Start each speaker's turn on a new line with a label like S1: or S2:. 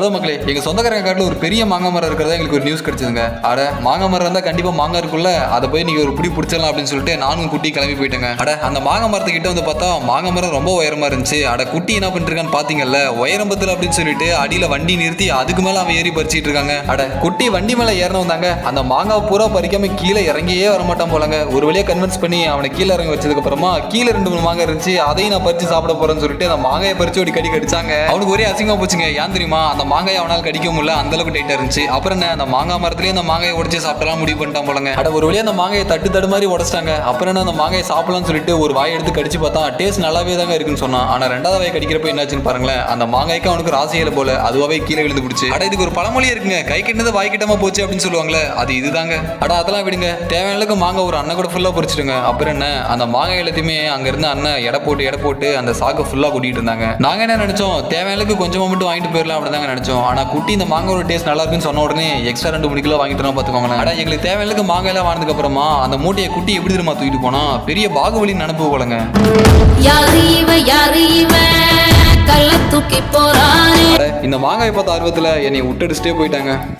S1: Hello மக்களே எங்க சொந்தக்காரங்க காட்டில் ஒரு பெரிய மாங்காய் மரம் இருக்கிறதா எங்களுக்கு ஒரு நியூஸ் கிடைச்சதுங்க. அட மாங்காய் மரம் இருந்தால் கண்டிப்பா மாங்காய் இருக்குல்ல அதை போய் நீங்க ஒரு பிடி பிடிச்சிடலாம் அப்படின்னு சொல்லிட்டு நானும் குட்டி கிளம்பி போயிட்டேங்க. அட அந்த மாங்காய் மரத்துக்கிட்ட வந்து பார்த்தா மாங்காய் மரம் ரொம்ப உயரமா இருந்துச்சு. அட குட்டி என்ன பண்ணிருக்கான்னு பாத்தீங்கல்ல. உயரம்பத்தில் அப்படின்னு சொல்லிட்டு அடியில வண்டி நிறுத்தி அதுக்கு மேல அவன் ஏறி பறிச்சிட்டு இருக்காங்க. அட குட்டி வண்டி மேல ஏறின வந்தாங்க அந்த மாங்காய் பூரா பறிக்காம கீழே இறங்கியே வர மாட்டான் போலங்க. ஒரு வழியா கன்வின்ஸ் பண்ணி அவனை கீழே இறங்கி வச்சதுக்கு அப்புறமா கீழே ரெண்டு மூணு மாங்காய் இருந்துச்சு. அதையும் நான் பறிச்சு சாப்பிட போறேன்னு சொல்லிட்டு அந்த மாங்காயை பறிச்சு ஒரு கடி கடிச்சாங்க. அவனுக்கு ஒரே அசிங்கமா போச்சுங்க. ஏன் தெரியுமா? அந்த மாங்காய் அவனால் கடிக்க முடியல அந்த அளவுக்கு டைட்டா இருந்துச்சு. அப்புறம் என்ன அந்த மாங்காய் மரத்துலேயே அந்த மாங்காயை உடச்சி சாப்பிடலாம் முடிவு பண்ணிட்டான் போலங்க. அட ஒரு வழியா அந்த மாங்காயை தட்டு தடு மாதிரி உடச்சிட்டாங்க. அப்புறம் என்ன அந்த மாங்காயை சாப்பிடலாம்னு சொல்லிட்டு ஒரு வாய் எடுத்து கடிச்சு பார்த்தா டேஸ்ட் நல்லாவே தாங்க இருக்குன்னு சொன்னான். ஆனா ரெண்டாவது வாய் கடிக்கிறப்ப என்னாச்சுன்னு பாருங்களேன். அந்த மாங்காய்க்கு அவனுக்கு ராசியில போல அதுவாகவே கீழே விழுந்து பிடிச்சு. அட இதுக்கு ஒரு பழமொழி இருக்குங்க. கை கிட்டது வாய் கிட்டமா போச்சு அப்படின்னு சொல்லுவாங்களே அது இதுதாங்க. அட அதெல்லாம் விடுங்க. தேவையான அளவுக்கு மாங்காய் ஒரு அண்ணன் கூட ஃபுல்லா பொறிச்சிடுங்க அப்புறம் என்ன அந்த மாங்காய் எல்லாத்தையுமே அங்க இருந்து அண்ணன் எடை போட்டு எடை போட்டு அந்த சாக்கு ஃபுல்லா கூட்டிட்டு இருந்தாங்க. நாங்க என்ன நினைச்சோம் தேவையான அளவுக்கு கொஞ்சமா மட்டும் வாங்கிட்டு போயிடலாம் நினைச்சோம். ஆனா குட்டி இந்த மாங்காயோட டேஸ்ட் நல்லா இருக்குன்னு சொன்ன உடனே எக்ஸ்ட்ரா ரெண்டு மூணு கிலோ வாங்கிட்டு பாத்துக்கோங்களேன். அட எங்களுக்கு தேவையான அளவுக்கு மாங்காய் எல்லாம் வாங்கினதுக்கு அப்புறமா அந்த மூட்டையை குட்டி எப்படி தெரியுமா தூக்கிட்டு போனா? பெரிய பாகுபலி நினப்பு போலங்க. இந்த மாங்காய் பார்த்த ஆர்வத்துல என்னை விட்டடிச்சிட்டே போயிட்டாங்க.